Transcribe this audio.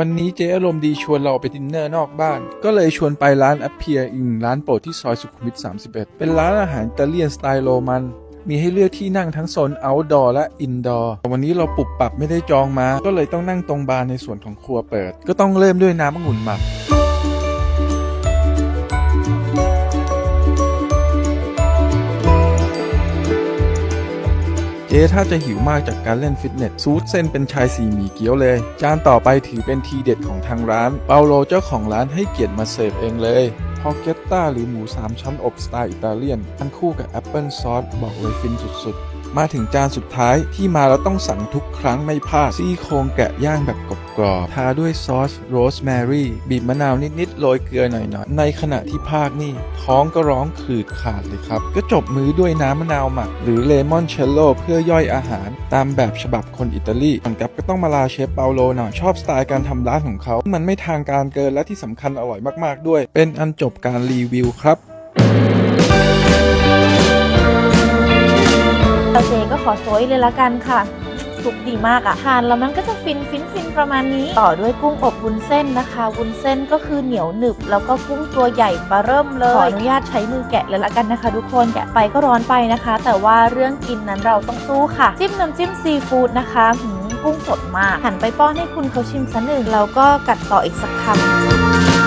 วันนี้เจ๊อารมณ์ดีชวนเราไปดินเนอร์นอกบ้าน ก็เลยชวนไปร้านอ p เพียอิงร้านโปรดที่ซอยสุขุมวิท 31 เป็นร้านอาหารอิตาเลียนสไตล์โรมัน มีให้เลือกที่นั่งทั้งโซน outdoor และ indoor วันนี้เราปรับปรับไม่ได้จองมา ก็เลยต้องนั่งตรงบาร์ในส่วนของครัวเปิด ก็ต้องเริ่มด้วยน้ำองุ่นหมัก จ๊ถ้าจะหิวมากจากการเล่นฟิตเนสซูดเส้นเป็นชายสีหมี่เกี๊ยวเลย จานต่อไปถือเป็นทีเด็ดของทางร้าน เปาโลเจ้าของร้านให้เกียรติมาเสิร์ฟเองเลยพอเกตต้าหรือหมู 3 ชั้นอบสไตล์อิตาเลียน ทันคู่กับแอปเปิลซอสบอกเลยฟินสุดๆ มาถึงจานสุดท้ายที่มาแล้วต้องสั่งทุกครั้งไม่พลาดซี่โครงแกะย่างแบบกรอบๆทาด้วยซอสโรสแมรี่บีบมะนาวนิดๆโรยเกลือหน่อยๆ ในขณะที่ภาคนี่ ท้องก็ร้องขืดขาดเลยครับ ก็จบมื้อด้วยน้ำมะนาวหมัก หรือเลมอนเชลโลเพื่อย่อยอาหาร ตามแบบฉบับคนอิตาลีก่อนกลับก็ต้องมาลาเชฟเปาโลหน่อยชอบสไตล์การทำร้านของเขา มันไม่ทางการเกินและที่สำคัญอร่อยมากๆด้วย เป็นอันจบการรีวิวครับ ขอโซยเลยละกันค่ะสุกดีมากอะทานแล้วมันก็จะฟินฟินฟินประมาณนี้ ต่อด้วยกุ้งอบวุ้นเส้นนะคะวุ้นเส้นก็คือเหนียวหนึบ แล้วก็กุ้งตัวใหญ่บาเริ่มเลยขออนุญาตใช้มือแกะเลยละกันนะคะ ทุกคนแกะไปก็ร้อนไปนะคะ แต่ว่าเรื่องกินนั้นเราต้องสู้ค่ะ จิ้มน้ำจิ้มซีฟู้ดนะคะหืมกุ้งสดมากหันไปป้อนให้คุณเขาชิมสักหนึ่งแล้วก็กัดต่ออีกสักคำ